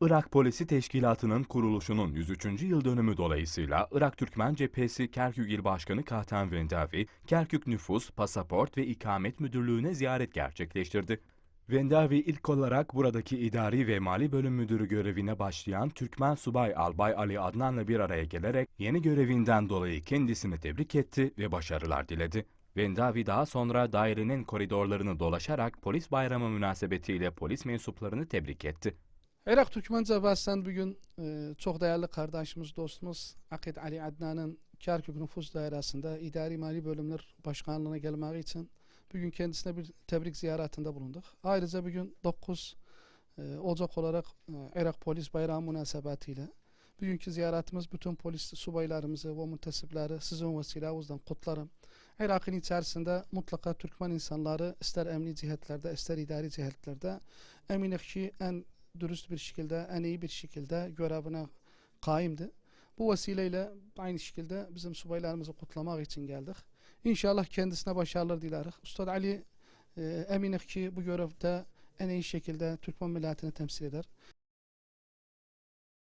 Irak Polisi Teşkilatı'nın kuruluşunun 103. yıl dönümü dolayısıyla Irak Türkmen Cephesi Kerkük İl Başkanı Kahtan Vendavi, Kerkük Nüfus, Pasaport ve İkamet Müdürlüğü'ne ziyaret gerçekleştirdi. Vendavi ilk olarak buradaki idari ve mali bölüm müdürü görevine başlayan Türkmen Subay Albay Ali Adnan'la bir araya gelerek yeni görevinden dolayı kendisini tebrik etti ve başarılar diledi. Vendavi daha sonra dairenin koridorlarını dolaşarak polis bayramı münasebetiyle polis mensuplarını tebrik etti. Irak Türkmen Cebhasi'nden bugün e, çok değerli kardeşimiz, dostumuz Akit Ali Adnan'ın Kerkük Nüfus Dairesi'nde idari mali bölümler başkanlığına gelmek için bugün kendisine bir tebrik ziyaretinde bulunduk. Ayrıca bugün 9 e, Ocak olarak e, Irak Polis Bayramı münasebetiyle bugünkü ziyaretimiz bütün polis subaylarımızı ve müntesipleri sizin vesilenizden kutlarım. Irak'ın içerisinde mutlaka Türkmen insanları ister emni cihetlerde ister idari cihetlerde eminim ki en dürüst bir şekilde, en iyi bir şekilde görevine kaimdi. Bu vesileyle aynı şekilde bizim subaylarımızı kutlamak için geldik. İnşallah kendisine başarılar dileriz. Ustad Ali e, eminim ki bu görevde en iyi şekilde Türkmen milletini temsil eder.